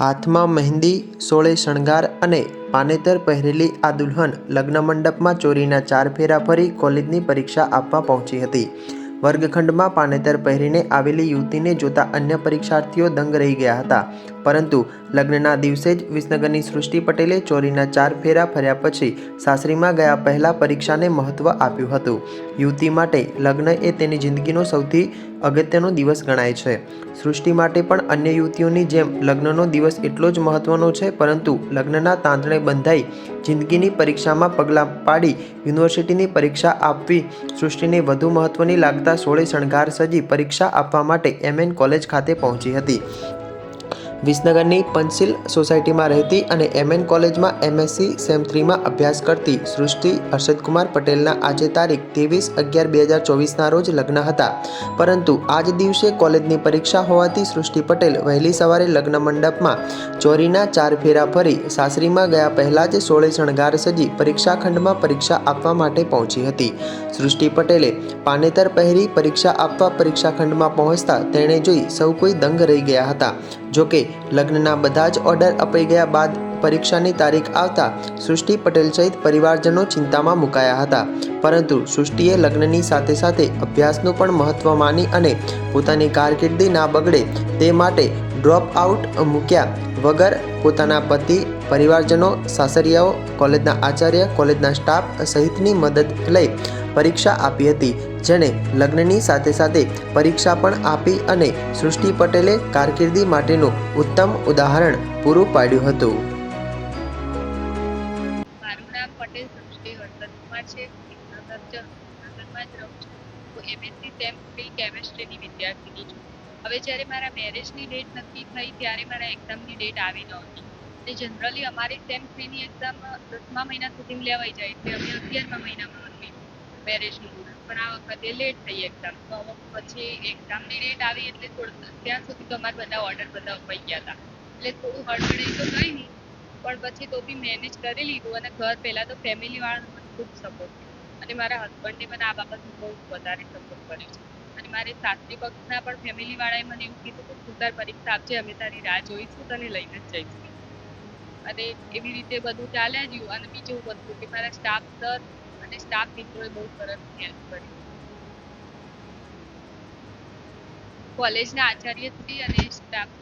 હાથમાં મહેંદી, સોળે શણગાર અને પાનેતર પહેરેલી આ દુલ્હન લગ્ન મંડપમાં ચોરીના ચાર ફેરા ફરી કોલેજની પરીક્ષા આપવા પહોંચી હતી. વર્ગખંડમાં પાનેતર પહેરીને આવેલી યુવતીને જોતા અન્ય પરીક્ષાર્થીઓ દંગ રહી ગયા હતા. પરંતુ લગ્નના દિવસે જ વિસનગરની સૃષ્ટિ પટેલે ચોરીના ચાર ફેરા ફર્યા પછી સાસરીમાં ગયા પહેલા પરીક્ષાને મહત્વ આપ્યું હતું. યુવતી માટે લગ્ન એ તેની જિંદગીનો સૌથી અગત્યનો દિવસ ગણાય છે. સૃષ્ટિ માટે પણ અન્ય યુવતીઓની જેમ લગ્નનો દિવસ એટલો જ મહત્વનો છે, પરંતુ લગ્નના તાંતણે બંધાઈ જિંદગીની પરીક્ષામાં પગલાં પાડી યુનિવર્સિટીની પરીક્ષા આપવી, સૃષ્ટિને વધુ મહત્વની લાગતા સોળે શણગાર સજી પરીક્ષા આપવા માટે એમએન કોલેજ ખાતે પહોંચી હતી. વિસનગરની પંચશીલ સોસાયટીમાં રહેતી અને એમએન કોલેજમાં એમએસસી સેમ થ્રીમાં અભ્યાસ કરતી સૃષ્ટિ હર્ષદકુમાર પટેલના આજે તારીખ ત્રેવીસ અગિયાર બે હજાર ચોવીસના રોજ લગ્ન હતા. પરંતુ આજ દિવસે કોલેજની પરીક્ષા હોવાથી સૃષ્ટિ પટેલ વહેલી સવારે લગ્ન મંડપમાં ચોરીના ચાર ફેરા ફરી સાસરીમાં ગયા પહેલાં જ સોળે શણગાર સજી પરીક્ષા ખંડમાં પરીક્ષા આપવા માટે પહોંચી હતી. સૃષ્ટિ પટેલે પાનેતર પહેરી પરીક્ષા આપવા પરીક્ષા ખંડમાં પહોંચતા તેણે જોઈ સૌ કોઈ દંગ રહી ગયા હતા. જોકે લગ્નના બધા જ ઓર્ડર અપાઈ ગયા બાદ પરીક્ષાની તારીખ આવતા સૃષ્ટિ પટેલ સહિત પરિવારજનો ચિંતામાં મુકાયા હતા. પરંતુ સૃષ્ટિએ લગ્નની સાથે સાથે અભ્યાસનું પણ મહત્વ માની અને પોતાની કારકિર્દી ના બગડે તે માટે ડ્રોપ આઉટ મૂક્યા. વગર પોતાના પતિ, પરિવારજનો, સાસરિયાઓ, કોલેજના આચાર્ય, કોલેજના સ્ટાફ સહિતની મદદ લઈ પરીક્ષા આપી હતી, જેણે લગ્નની સાથે સાથે પરીક્ષા પણ આપી અને સૃષ્ટિ પટેલે કારકિર્દી માટેનું ઉત્તમ ઉદાહરણ પૂરું પાડ્યું હતું. એમએસસી સેમ થ્રી કેમેસ્ટ્રીની વિદ્યાર્થીની છું. હવે જ્યારે મારા મેરેજની ડેટ નક્કી થઈ, ત્યારે મારા એક્ઝામની ડેટ આવી નહોતી એટલે જનરલી અમારી સેમ થ્રીની એક્ઝામ દસમા મહિના સુધી લેવાઈ જાય એટલે અમે અગિયારમા મહિનામાં હતી મેરેજનું પણ આ વખતે લેટ થઈ એક્ઝામ તો હવે પછી એક્ઝામની ડેટ આવી એટલે થોડું ત્યાં સુધી તો અમારા બધા ઓર્ડર બધા અપાઈ ગયા હતા. એટલે થોડું હળબડાઈ તો થઈ નહીં, પણ પછી તો બી મેનેજ કરી લીધું અને ઘર પહેલાં તો ફેમિલી વાળાનો મને ખૂબ સપોર્ટ અને મારા હસબન્ડે પણ આ બાબતમાં બહુ વધારે સપોર્ટ કર્યો છે. અને મારી સાસરી પક્ષના પણ ફેમિલી વાળાએ મને એવું કીધું કે તું તાર પરીક્ષા આપજે, અમે તારી રાહ જોઈશું, તને લઈને જ જઈશું. અને એવી રીતે બધું ચાલ્યા ગયું. અને બીજું બધું કે મારા સ્ટાફ સર અને સ્ટાફ મિત્રોએ બહુ સરસ હેલ્પ કરી. કોલેજના આચાર્યશ્રી અને સ્ટાફ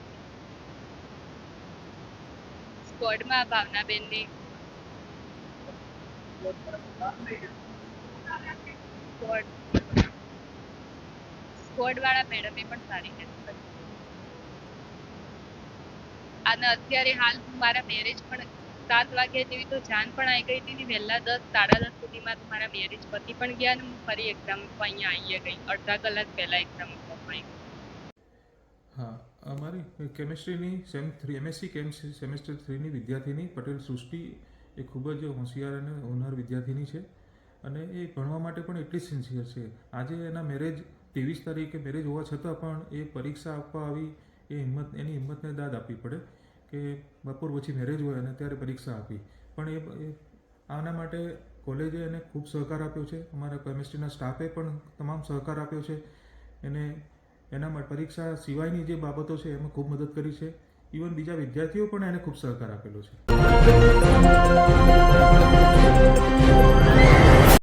સ્કોડમાં ભાવનાબેનની સ્કોડ સ્કોડ વાળા મેડમે પણ સારી હેલ્પ કરી. અને અત્યારે હાલ હું મારા મેરેજ પણ સાત વાગ્યા જેવી તો જાન પણ આવી ગઈ હતી વહેલા દસ, સાડા દસ સુધીમાં મારા મેરેજ પતી પણ ગયા અને હું ફરી એક્ઝામ અહીંયા આવી ગઈ અડધા કલાક પહેલા એક્ઝામ હા અમારી કેમિસ્ટ્રીની સેમ થ્રી એમએસસી કેમ સેમેસ્ટર થ્રીની વિદ્યાર્થીની પટેલ સૃષ્ટિ એ ખૂબ જ હોશિયાર અને હોનર વિદ્યાર્થીની છે. અને એ ભણવા માટે પણ એટલી સિન્સિયર છે. આજે એના મેરેજ ત્રેવીસ તારીખે મેરેજ હોવા છતાં પણ એ પરીક્ષા આપવા આવી, એ હિંમત, એની હિંમતને દાદ આપવી પડે કે બપોર પછી મેરેજ હોય અને ત્યારે પરીક્ષા આપી પણ એ આના માટે કોલેજે એને ખૂબ સહકાર આપ્યો છે. અમારા કેમિસ્ટ્રીના સ્ટાફે પણ તમામ સહકાર આપ્યો છે. એને, એના માટે પરીક્ષા સિવાયની જે બાબતો છે એમાં ખૂબ મદદ કરી છે. ઇવન બીજા વિદ્યાર્થીઓ પણ એને ખૂબ સહકાર આપેલો છે.